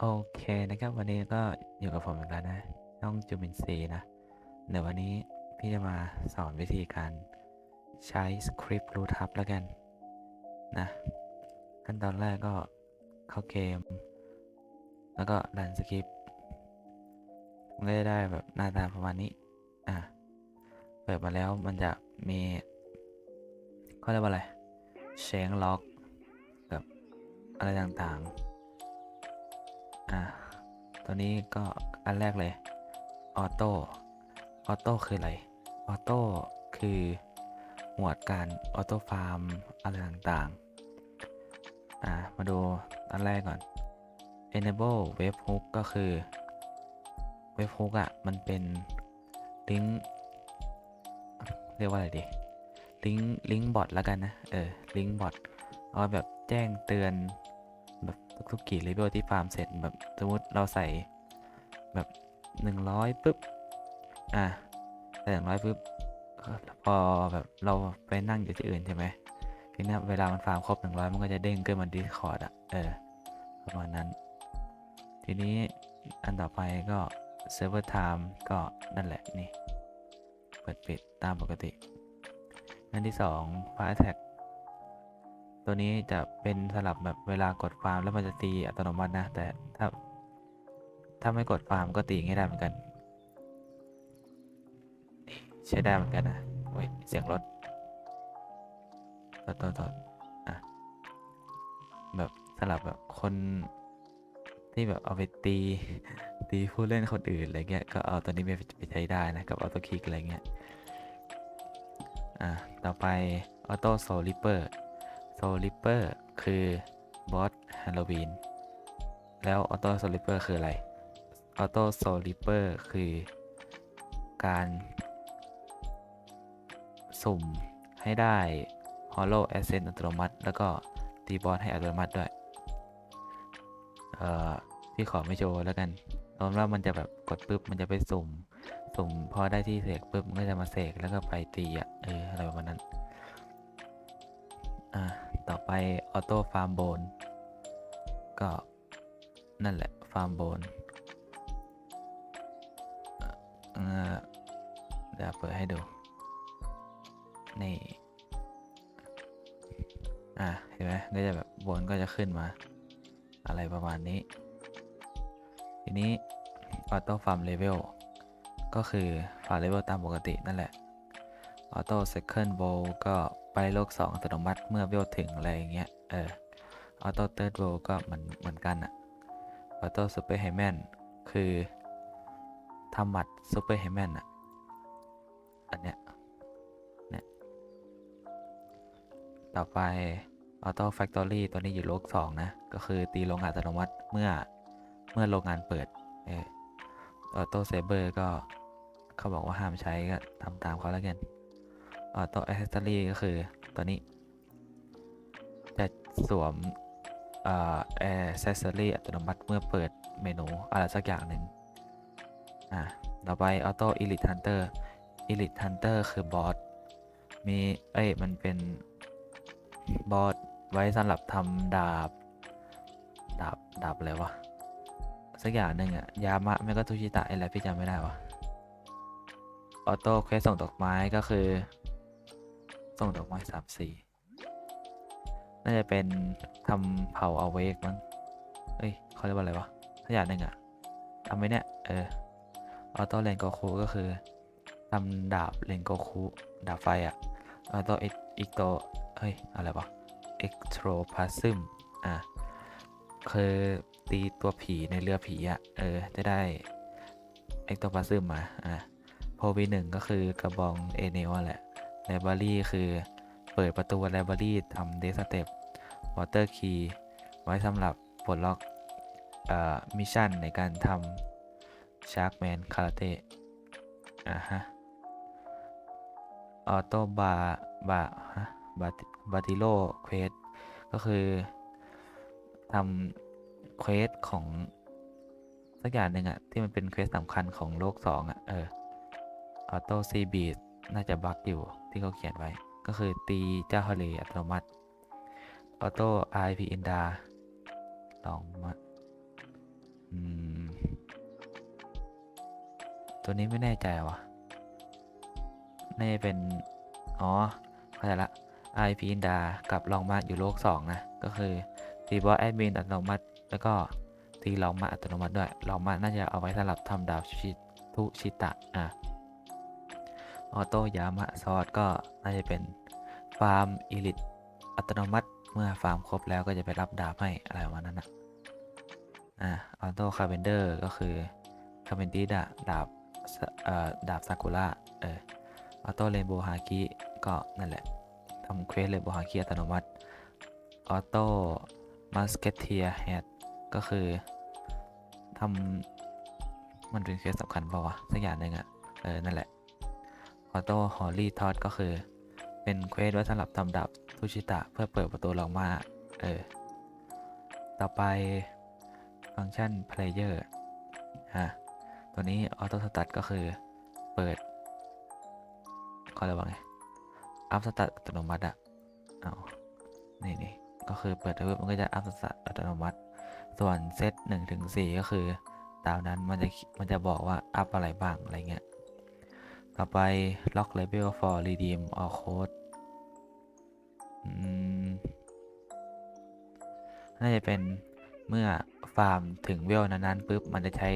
โอเคนะครับวันนี้ก็อยู่กับผมอีกแล้วนะน้องจูมินซีนะเดี๋ยววันนี้พี่จะมาสอนวิธีการใช้สคริปต์รูทับแล้วกันนะขั้นตอนแรกก็เข้าเกม แล้วก็ดันสคริปต์มันก็จะได้แบบหน้าตาประมาณนี้อะเปิดมาแล้วมันจะมีเขาเรียกว่าอะไรเชงล็อกกับอะไรต่างๆ อะตัวนี้ก็อันแรกเลยออโต้ออโต้คืออะไรออโต้คือหมวดการออโต้ฟาร์มอะไรต่างๆ อะมาดูอันแรกก่อน enable web hook ก็คือ web hook อะ มันเป็นลิงก์เรียกว่าอะไรดี ลิงก์ลิงก์บอทแล้วกันนะ เออ ลิงก์บอทเอาแบบแจ้งเตือน ทุกๆกี่เลเวลที่ฟาร์มเสร็จแบบสมมติเราใส่แบบ 100ปุ๊บ อะใส่หนึ่งร้อยปุ๊บก็พอแบบเราไปนั่งอยู่ที่อื่นใช่ไหมทีนี้เวลามันฟาร์มครบ100มันก็จะเด้งขึ้นมาดีคอร์ดอะเออประมาณนั้น ทีนี้อันต่อไปก็ server time ก็นั่นแหละนี่ เปิดปิดตามปกติ อันที่2 file attack ตัวนี้จะเป็นสลับแบบเวลากดฟาร์มแล้วมันจะตีอัตโนมัตินะ แต่ถ้า ถ้าไม่กดฟาร์มก็ตีง่ายได้เหมือนกัน ใช้ได้เหมือนกันนะโอ้ยเสียงรถต่อต่อต่ออะแบบสลับแบบคนที่แบบเอาไปตีตีผู้เล่นคนอื่นอะไรเงี้ยก็เอาตัวนี้ไปไปใช้ได้นะกับออโต้คิกอะไรเงี้ยอะต่อไปออโต้โซลิเปอร์ โซลิเปอร์คือบอสฮาโลวีนแล้วออโต้โซลิเปอร์คืออะไรออโต้โซลิเปอร์คือการสุ่มให้ได้ Hollow Ascent อัตโนมัติ แล้วก็ตีบอสให้อัตโนมัติด้วย เอ่อพี่ขอไม่โชว์แล้วกันตอนว่ามันจะแบบกดปุ๊บมันจะไปสุ่ม สุ่มพอได้ที่เสกปุ๊บมันก็จะมาเสกแล้วก็ไปตีอะเอออะไรประมาณนั้น อ่า ต่อไปออโต้ฟาร์มโบนก็นั่นแหละฟาร์มโบนเอ่อเดี๋ยวเปิดให้ดู นี่ อะ เห็นไหมก็จะแบบบนก็จะขึ้นมา อะไรประมาณนี้ ทีนี้ออโต้ฟาร์มเลเวลก็คือฟาร์มเลเวลตามปกตินั่นแหละออโต้เซคันด์โวก็ ไปโลก 2 อัตโนมัติเมื่อเวลถึง อะไรอย่างเงี้ย เออออโต้เติร์ดโวก็เหมือนเหมือนกันอะออโต้ซูเปอร์ไฮแมนคือทำหมัดซูเปอร์ไฮแมนอะอันเนี้ยเนี่ยต่อไป Auto Factory ตัวนี้อยู่โลก 2 นะ ก็คือตีโรงงานอัตโนมัติเมื่อเมื่อโรงงานเปิด เออ Auto Saber ก็เขาบอกว่าห้ามใช้ก็ทำตามเขาแล้วกัน Auto Accessory ก็คือตัวนี้ จะสวมเอ่อ Accessory อัตโนมัติเมื่อเปิดเมนูอะไรสักอย่างหนึ่งอะต่อไป Auto Elite Hunter Elite Hunter คือบอสมี เอ้ย มันเป็นบอสไว้สำหรับทำดาบ ดาบ ดาบอะไรวะ สักอย่างหนึ่งอะยามะ ไม่ก็ทุชิตะอะไรพี่จำไม่ได้วะออโต้เควสส่งดอกไม้ก็คือ ส่งดอกไม้สามสี่น่าจะเป็นทำเผาเอาเวกมั้งเอ้ยเขาเรียกว่าอะไรวะสักอย่างหนึ่งอะทำไหมเนี่ย เออออโต้เลนโกคูก็คือทำดาบเลนโกคูดาบไฟอะออโต้อีกโตเฮ้ย อะไรวะเอ็กโทรพาซึมอะคือตีตัวผีในเรือผีอะ่ะเออ จะได้เอ็กโทรพาซึมมา อะโพวีหนึ่งก็คือกระบองเอเนลแหละ ไลบรารีคือเปิดประตูไลบรารีทำเดสเต็ปวอเตอร์คีย์ไว้สำหรับปลดล็อกเอ่อมิชชั่นในการทำชาร์กแมนคาราเต้อะฮะออโต้บาบาฮะบาบาติโลเควสก็คือทำเควสของสักอย่างหนึ่งอะที่มันเป็นเควสสำคัญของโลก2อะเออออโต้ซีบีดน่าจะบักอยู่ ที่เขาเขียนไว้ ก็คือตีเจ้าทะเลอัตโนมัติออโต้ไอพีอินดาลองมาอืมตัวนี้ไม่แน่ใจว่ะน่าจะเป็น อ๋อเข้าใจละ IP อินดา กับลองมาอยู่โลก 2 นะ ก็คือตีบอสแอดมินอัตโนมัติ แล้วก็ตีลองมาอัตโนมัติด้วยลองมาน่าจะเอาไว้สำหรับทำดาบชิทุชิตะ อะ ออโต้ยามะซอสก็น่าจะเป็นฟาร์มอีลิตอัตโนมัติเมื่อฟาร์มครบแล้วก็จะไปรับดาบให้อะไรประมาณนั้นนะอะออโต้คาร์เ v นเดอร์ก็คือคาร์เ v นตีดาดาบเอ่อดาบซากุระเออออโต้เรนโบฮากิก็นั่นแหละทำเควสเรนโบฮากิอัตโนมัติออโต้มัสเกตเทียแฮดก็คือทำมันเป็นเควสสำคัญป่าวะสักอย่างหนึ่งอะเออนั่นแหละ ออโต้ฮอลลี่ทอดก็คือ เป็นเควสไว้สำหรับทำดับทุชิตะเพื่อเปิดประตูลงมา เออ ต่อไปฟังก์ชัน player ฮะ ตัวนี้ออโต้สต r ตก็คือเปิดเขาเรียกว่าไงอัพสต r ตอัตโนมัติอะเอานี่นี่ก็คือเปิดปุ๊บมันก็จะอัพสต r ตอัตโนมัติ ส่วนเซตหนึ่งถึงสี่ก็คือ ตามนั้นมันจะมันจะบอกว่าอัพอะไรบ้างอะไรเงี้ย ต่อไป lock label for redeem or code อืมน่าจะเป็นเมื่อฟาร์มถึงเวลนั้นๆปุ๊บ มันจะใช้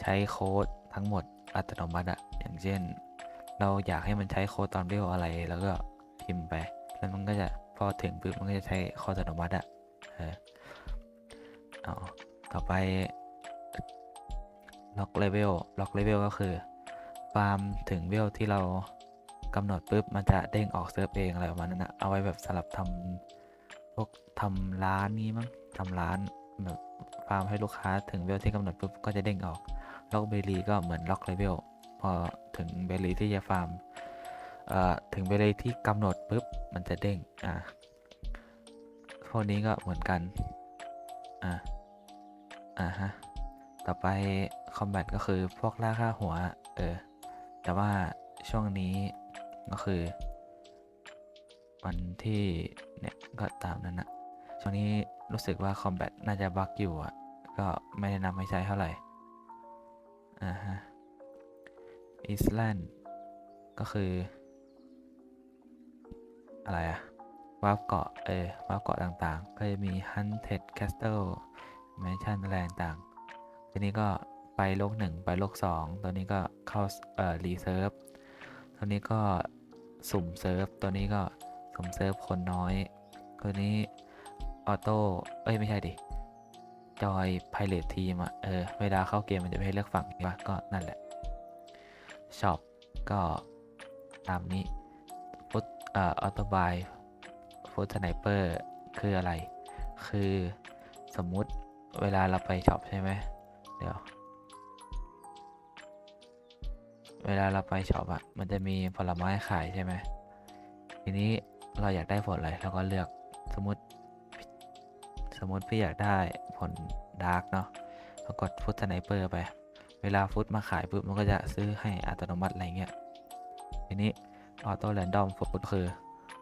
ใช้โค้ดทั้งหมดอัตโนมัติอะอย่างเช่น เราอยากให้มันใช้โค้ดตอนเวลอะไร แล้วก็พิมพ์ไป แล้วมันก็จะพอถึงปุ๊บ มันก็จะใช้โค้ดอัตโนมัติอะเออเอาต่อไป lock level lock level ก็คือ ฟาร์มถึงเวลที่เรากำหนดปุ๊บมันจะเด้งออกเซิร์ฟเองอะไรประมาณนั้นนะเอาไว้แบบสลับทำพวกทำร้านนี้มั้งทำร้านแบบฟาร์มให้ลูกค้าถึงเวลที่กำหนดปุ๊บก็จะเด้งออกล็อกเบลีก็เหมือนล็อกเลเวลพอถึงเบลีที่จะฟาร์มเอ่อถึงเบลีที่กำหนดปุ๊บมันจะเด้งอะพวกนี้ก็เหมือนกันอะอ่าฮะต่อไปคอมแบทก็คือพวกล่าค่าหัวเออ แต่ว่าช่วงนี้ก็คือ วันที่เนี่ยก็ตามนั้นนะช่วงนี้รู้สึกว่าคอมแบทน่าจะบั๊กอยู่อะ ก็ไม่แนะนำให้ใช้เท่าไหร่ อ่าฮะอิสแลนด์ก็คือ อะไรอะวาร์ปเกาะ เออวาร์ปเกาะต่างๆ ก็จะมี Hunted Castle Mansion อะไรต่างๆทีนี้ก็ ไปโลกหนึ่งไปโลกสองตัวนี้ก็เข้าเอ่อรีเซิร์ฟตัวนี้ก็สุ่มเซิร์ฟตัวนี้ก็สุ่มเซิร์ฟคนน้อย ตัวนี้ออโต้เอ้ยไม่ใช่ดิจอยไพเรตทีมอะเออเวลาเข้าเกมมันจะไม่ให้เลือกฝั่งใช่ปะก็นั่นแหละช็อปก็ตามนี้ฟุตเอ่อออโต้บายฟุตสไนเปอร์คืออะไร คือสมมุติเวลาเราไปช็อปใช่ไหมเดี๋ยว เวลาเราไปช็อปอะมันจะมีผลไม้ขายใช่ไหมทีนี้เราอยากได้ผลอะไรเราก็เลือกสมมติสมมติพี่อยากได้ผลดาร์กเนาะก็กดฟุตสไนเปอร์ไป เวลาฟุตมาขายปุ๊บมันก็จะซื้อให้อัตโนมัติอะไรเงี้ยทีนี้ออโต้แรนดอมฟุตคือ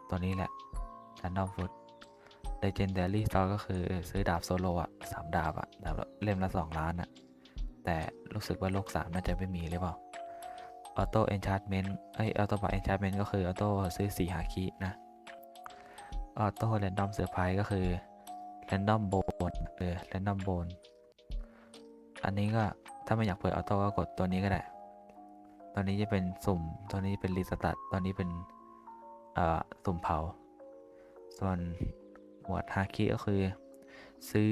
ตัวนี้แหละแรนดอมฟุต Legendary Store ก็คือซื้อดาบโซโลอะสามดาบอะดาบเล่มละสองล้านอะแต่รู้สึกว่าโลกสามน่าจะไม่มีหรือเปล่า ออโต้เอนชาร์ m เมนต์เอ้ยออโต้บัตเอนชาร์ m เมนต์ก็คือออโต้ซื้อสีหาคีนะออโต้แรนดอมเซอร์ไพรส์ก็คือแรนดอมโบนเออแรนดอมโบนอันนี้ก็ถ้าไม่อยากเปิดออโต้ก็กดตัวนี้ก็ได้ตัวนี้จะเป็นสุ่มตัวนี้เป็นรีสตาร์ตตัวนี้เป็นเอ่อสุ่มเผา ส่วนหมวดฮาคิก็คือ ซื้อ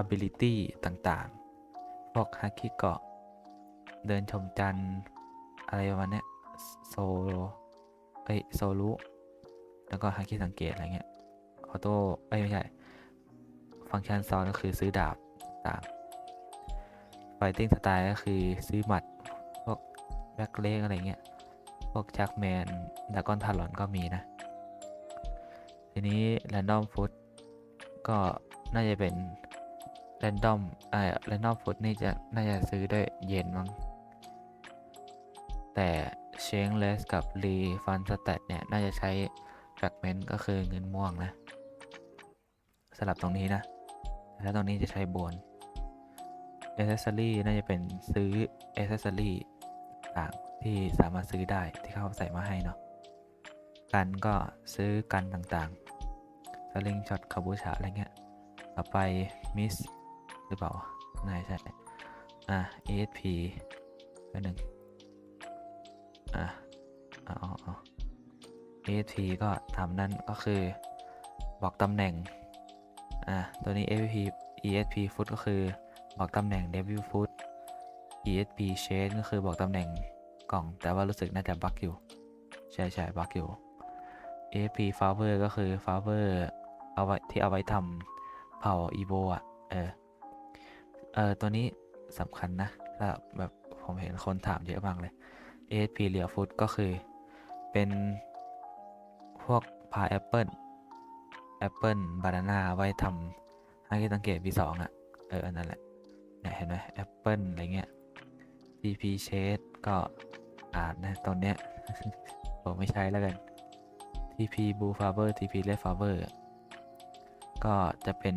ability ต่างๆพวกฮาคิเกาะ เดินชมจันทร์ อะไรประมาณเนี้ยโซโลเอ้ยโซลุแล้วก็ฮาคิสังเกตอะไรเงี้ยออโต้เอ้ยไม่ใช่ ฟังก์ชันซ้อนก็คือซื้อดาบต่างไฟติ้งสไตล์ก็คือซื้อหมัด พวกแบ็คเล็กอะไรเงี้ย พวกจักแมนดากอนทารอนก็มีนะ ทีนี้แรนดอมฟุตก็น่าจะเป็นแรนดอมเอ่อแรนดอมฟุตนี่จะน่าจะซื้อด้วยเย็นมั้ง แต่เชงเลสกับรีฟันสเตตเนี่ย น่าจะใช้แฟกเมนต์ก็คือเงินม่วงนะ สลับตรงนี้นะ แล้วตรงนี้จะใช้โบน accessory น่าจะเป็นซื้อ accessory ต่างที่สามารถซื้อได้ที่เขาใส่มาให้เนาะกันก็ซื้อกันต่างๆสลิงช็อตคาบูชาอะไรเงี้ยต่อไปมิสหรือเปล่าน่าจะใช่อะ ESP ก็หนึ่ง อะอ๋ออ๋อ ESP ก็ทำนั่นก็คือบอกตำแหน่ง อะ ตัวนี้ ESP ESP foot ก็คือบอกตำแหน่ง W foot ESP shade ก็คือบอกตำแหน่งกล่อง แต่ว่ารู้สึกน่าจะบั๊กอยู่ ใช่ใช่บั๊กอยู่ ESP flower ก็คือ flower เอาไว้ที่เอาไว้ทำเผา evo อะ เออ เออ ตัวนี้สำคัญนะถ้าแบบผมเห็นคนถามเยอะมากเลย ASP เหลียวฟุตก็คือ เป็นพวกพาแอปเปิลแอปเปิลบานาน่าไว้ทำให้สังเกต V2 อะ เอออันนั้นแหละเนี่ยเห็นไหมแอปเปิลอะไรเงี้ย TP shade ก็อ่านนะตรงเนี้ยผมไม่ใช้แล้วกัน TP blue flower TP red flower ก็จะเป็น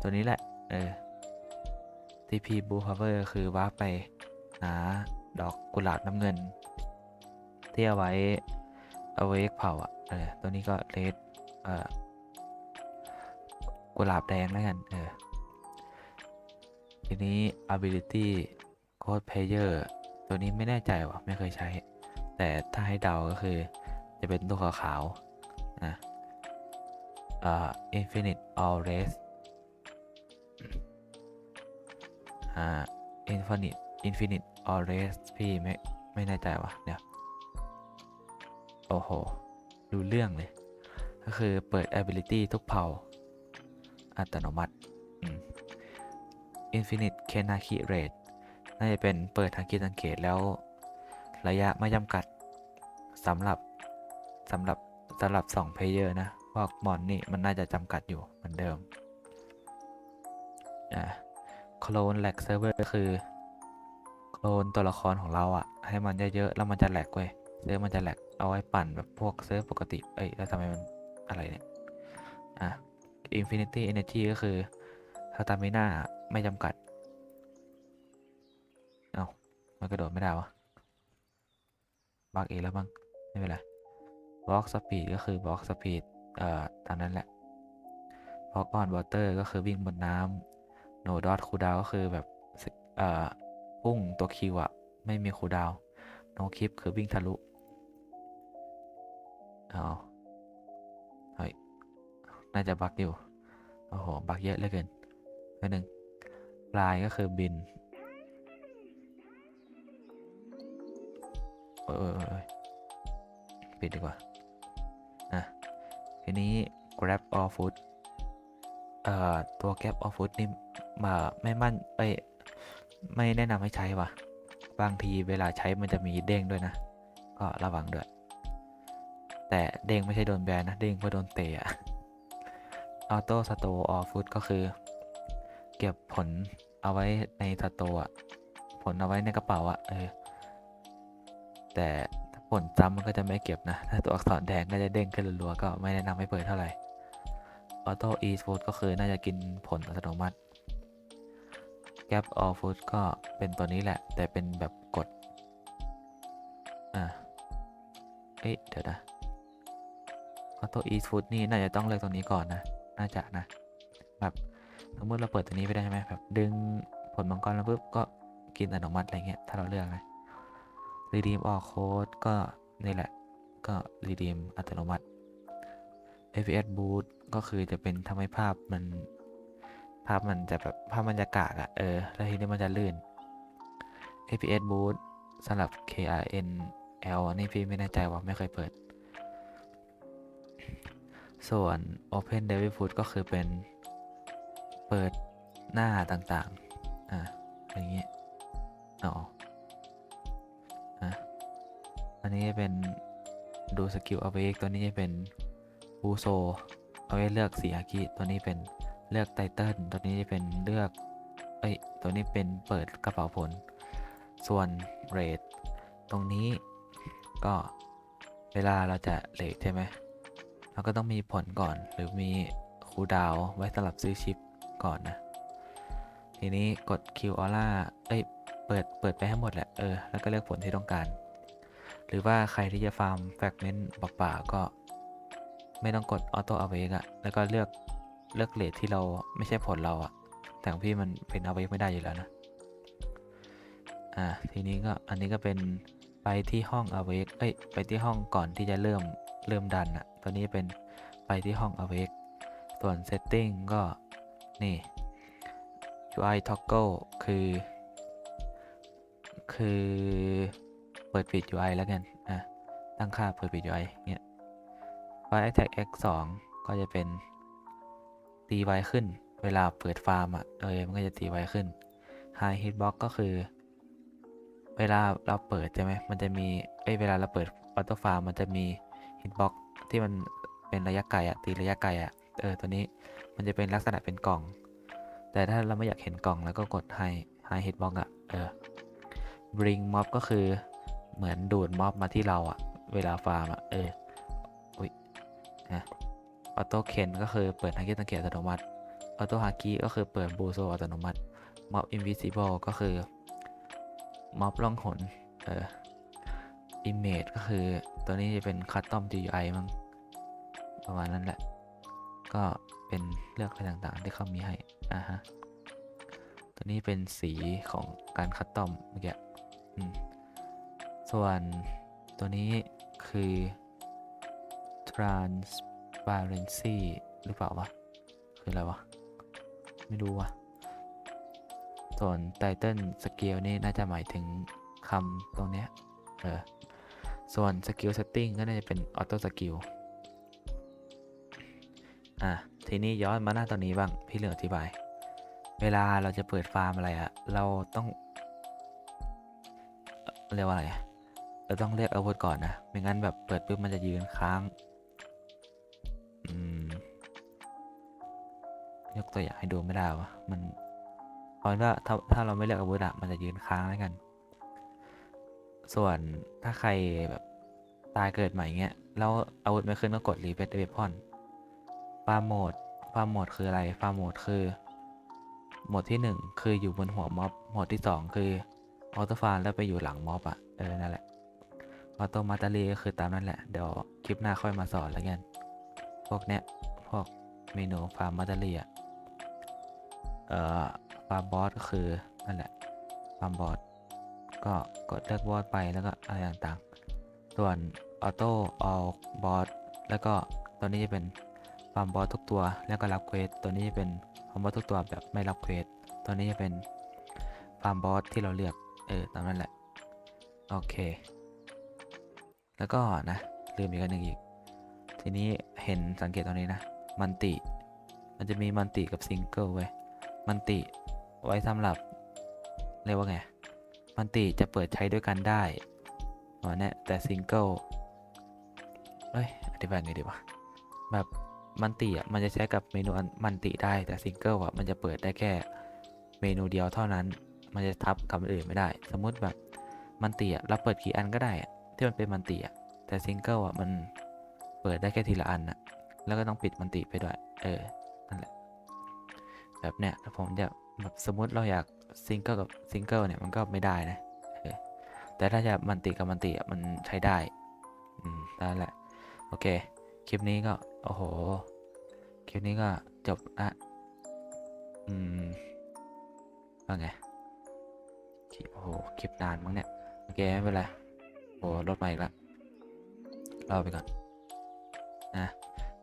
ตัวนี้แหละ เออ TP blue flower คือว่าไปหา ดอกกุหลาบน้ำเงิน ที่เอาไว้เอาไว้เผาอะเออตัวนี้ก็เลดเออกุหลาบแดงแล้วกันเออทีนี้ ability code player ตัวนี้ไม่แน่ใจว่ะไม่เคยใช้ แต่ถ้าให้เดาก็คือจะเป็นตัวขาวๆอะเอ่อ infinite all race อ่า infinite infinite all race พี่ไม่ไม่แน่ใจว่ะเดี๋ยวโอ้โหดูเรื่องเลย ก็คือเปิด ability ทุกเผ่า อัตโนมัติอืม infinite kenaki rate น่าจะเป็นเปิดทางคิดสังเกตแล้ว ระยะไม่จำกัดสำหรับสำหรับสำหรับ2เพลเยอร์นะพวกมอนนี่มันน่าจะจำกัดอยู่เหมือนเดิมอ่าโคลนแลกเซิร์ฟเวอร์ก็คือ โคลนตัวละครของเราอะ่ะ ให้มันเยอะๆแล้วมันจะแหลกเว้ยเซิร์ฟมันจะแหลกเอาไว้ปั่นแบบพวกเซิร์ฟปกติเอ้ยแล้วทำไมมันอะไรเนี่ยอะ Infinity Energy ก็คือสตามิน่าไม่จำกัด เอา้ามันกระโดดไม่ได้วะบักเองแล้วบ้างไม่เป็นไรบล็อกสปีดก็คือบล็อกสปีดเอ่อตามนั้นแหละบล็อกออนวอเตอร์ก็คือวิ่งบนน้ำโนดอทคูดาวก็คือแบบเอ่อ พุ่งตัวคิวอะไม่มีคูดาวโนคลิปคือวิ่งทะลุเอาเฮ้ย น่าจะบักอยู่ โอ้โห บักเยอะเหลือเกินไปหนึ่งปลายก็คือบินโอ้ยโอ้ยโอ้ยโอ้ยปิดดีกว่าอะทีนี้ grab all food เอ่อ ตัว grab all food นี่มาไม่มั่น เอ้ย ไม่แนะนำให้ใช้ว่ะ บางทีเวลาใช้มันจะมีเด้งด้วยนะ ก็ระวังด้วย แต่เด้งไม่ใช่โดนแบนนะ เด้งเพื่อโดนเตะอะ auto store all food ก็คือ เก็บผลเอาไว้ในสโตร์อะผลเอาไว้ในกระเป๋าอะเออ แต่ถ้าผลจำมันก็จะไม่เก็บนะ ถ้าตัวอักษรแดงก็จะเด้งขึ้นรัวๆก็ไม่แนะนำให้เปิดเท่าไหร่ auto e food ก็คือน่าจะกินผลอัตโนมัติ gap all food ก็เป็นตัวนี้แหละ แต่เป็นแบบกด อ่าเอ๊ะ เดี๋ยวนะ auto e food นี่น่าจะต้องเลือกตรงนี้ก่อนนะ น่าจะนะ แบบสมมติเราเปิดตัวนี้ไปได้ใช่ไหมแบบดึงผลมังกรแล้วปุ๊บก็กินอัตโนมัติอะไรเงี้ย ถ้าเราเลือกนะ redeem all code ก็นี่แหละ ก็ redeem อัตโนมัติ FPS boost ก็คือจะเป็นทำให้ภาพมัน ภาพมันจะแบบภาพมันจะกากอะเออ แล้วทีนี้มันจะลื่น FPS boost สำหรับ KRNL นี่พี่ไม่แน่ใจว่าไม่เคยเปิด ส่วน Open Devil Food ก็คือเป็นเปิดหน้าต่างๆ อะอย่างนี้ยอ๋ออะอันนี้เป็นดูสกิลเอาไว้ตัวนี้จะเป็นบูโซ เอาไว้เลือกสีอากิตัวนี้เป็น เลือกไตเติลตัวนี้จะเป็นเลือก เอ้ย ตัวนี้เป็นเปิดกระเป๋าผล ส่วนเรทตรงนี้ก็เวลาเราจะเลทใช่ไหมเราก็ต้องมีผลก่อน หรือมีคูดาวไว้สำหรับซื้อชิปก่อนนะ ทีนี้กด Q Aura เอ้ย เปิด เปิดไปให้หมดแหละ เออ แล้วก็เลือกผลที่ต้องการ หรือว่าใครที่จะฟาร์มแฟกเมนต์เปล่าๆก็ ไม่ต้องกด Auto Awake อะแล้วก็เลือก เลือกเลทที่เราไม่ใช่ผลเราอะแต่ของพี่มันเป็น Awake ไม่ได้อยู่แล้วนะ อ่า ทีนี้ก็อันนี้ก็เป็นไปที่ห้อง Awake เอ้ย ไปที่ห้องก่อนที่จะเริ่มเริ่มดันอะตัวนี้เป็นไปที่ห้อง Awake ส่วน Setting ก็นี่ UI Toggle คือ คือเปิดปิด UI แล้วกัน อะ ตั้งค่าเปิดปิด UI เนี่ย Fire Attack X 2ก็จะเป็น ตีไวขึ้น เวลาเปิดฟาร์มอะเออมันก็จะตีไวขึ้น High Hitbox ก็คือ เวลาเราเปิดใช่ไหมมันจะมีเอ้ยเวลาเราเปิดออโต้ฟาร์มมันจะมี Hitbox ที่มันเป็นระยะไกลอะตีระยะไกลอะเออตัวนี้มันจะเป็นลักษณะเป็นกล่อง แต่ถ้าเราไม่อยากเห็นกล่องแล้วก็กด High High Hitbox อะเออ Bring Mob ก็คือเหมือนดูดม็อบมาที่เราอะ เวลาฟาร์มอะเอออุ้ยนะ ออโต้เคนก็คือเปิดฮักกี้ตังเกียอัตโนมัติออโต้ฮากี้ก็คือเปิดบูโซอัตโนมัติม็อบอินวิซิเบิลก็คือม็อบล่องหนเอออิมเมจก็คือตัวนี้จะเป็นคัสตอม GUI มั้งประมาณนั้นแหละ ก็เป็นเลือกอะไรต่างๆ ที่เขามีให้อ่าฮะตัวนี้เป็นสีของการคัสตอมเมื่อกี้ส่วนตัวนี้คือ transparency หรือเปล่าวะ คืออะไรวะ ไม่รู้วะส่วน title scale นี่น่าจะหมายถึงคำตรงเนี้ย เออ ส่วน skill setting ก็น่าจะเป็น auto skill อะ ทีนี้ย้อนมาหน้าตอนนี้บ้าง พี่เหลืองอธิบาย เวลาเราจะเปิดฟาร์มอะไรอะเราต้องเรียกว่าอะไรเราต้องเรียกอาวุธก่อนนะ ไม่งั้นแบบเปิดปุ๊บมันจะยืนค้าง ยกตัวอย่างให้ดูไม่ได้วะมันเพราะว่าถ้าถ้าเราไม่เลือกอาวุธอะมันจะยืนค้างแล้วกัน ส่วนถ้าใครแบบตายเกิดใหม่เงี้ยแล้วอาวุธไม่ขึ้นก็กดรีเ e ทเวพอนฟาร์มโหมดฟาร์มโหมดคืออะไรฟาร์มโหมดคือโหมดที่หนึ่งคืออยู่บนหัวม็อบโหมดที่สองคือออโต้ฟาร์แล้วไปอยู่หลังม็อบอะเออนั่นแหละออโตมาตาลีก็คือตามนั้นแหละ เดี๋ยวคลิปหน้าค่อยมาสอนแล้วกัน พวกเนี้ย พวกเมนูฟาร์มมาตาลีอะ เอ่อฟาร์มบอสก็คือนั่นแหละฟาร์มบอสก็กดเลือกบอสไปแล้วก็อะไรต่างๆ ส่วนออโต้ออลบอสแล้วก็ตัวนี้จะเป็นฟาร์มบอสทุกตัว แล้วก็รับเควสตัวนี้จะเป็นฟาร์มบอสทุกตัวแบบไม่รับเควสตัวนี้จะเป็นฟาร์มบอสที่เราเลือกเออตามนั้นแหละโอเค แล้วก็นะลืมอีกอันหนึ่งอีก ทีนี้เห็นสังเกตตรงนี้นะ มันติ มันจะมีมันติกับซิงเกิลเว้ย มันติไว้สำหรับเรียกว่าไง มันติจะเปิดใช้ด้วยกันได้ประมาณเนี้ยแต่ซิงเกิลเอ้ยอธิบายไงดีวะแบบมันติอะมันจะใช้กับเมนูมันติได้แต่ซิงเกิลอะมันจะเปิดได้แค่เมนูเดียวเท่านั้น มันจะทับกับอื่นไม่ได้ สมมุติแบบมันติอะเราเปิดกี่อันก็ได้อะที่มันเป็นมันติอะแต่ซิงเกิลอะมันเปิดได้แค่ทีละอันอะแล้วก็ต้องปิดมันติไปด้วย เออ แบบเนี้ยผมจะแบบสมมติเราอยากซิงเกิลกับซิงเกิลเนี่ยมันก็ไม่ได้นะแต่ถ้าจะมันติกับมันติอะมันใช้ได้อืมนั่นแหละ โอเค คลิปนี้ก็ โอ้โห คลิปนี้ก็จบละอืมว่าไงคลิปโอ้โห คลิปนานมั้งเนี่ย โอเค ไม่เป็นไรโอ้รถมาอีกแล้วรอไปก่อนนะ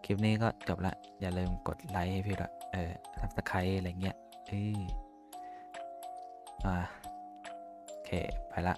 คลิปนี้ก็จบละ อย่าลืมกดไลค์ให้พี่ด้วย เออทับสไครอะไรเงี้ยเอออ่าโอเค ไปละ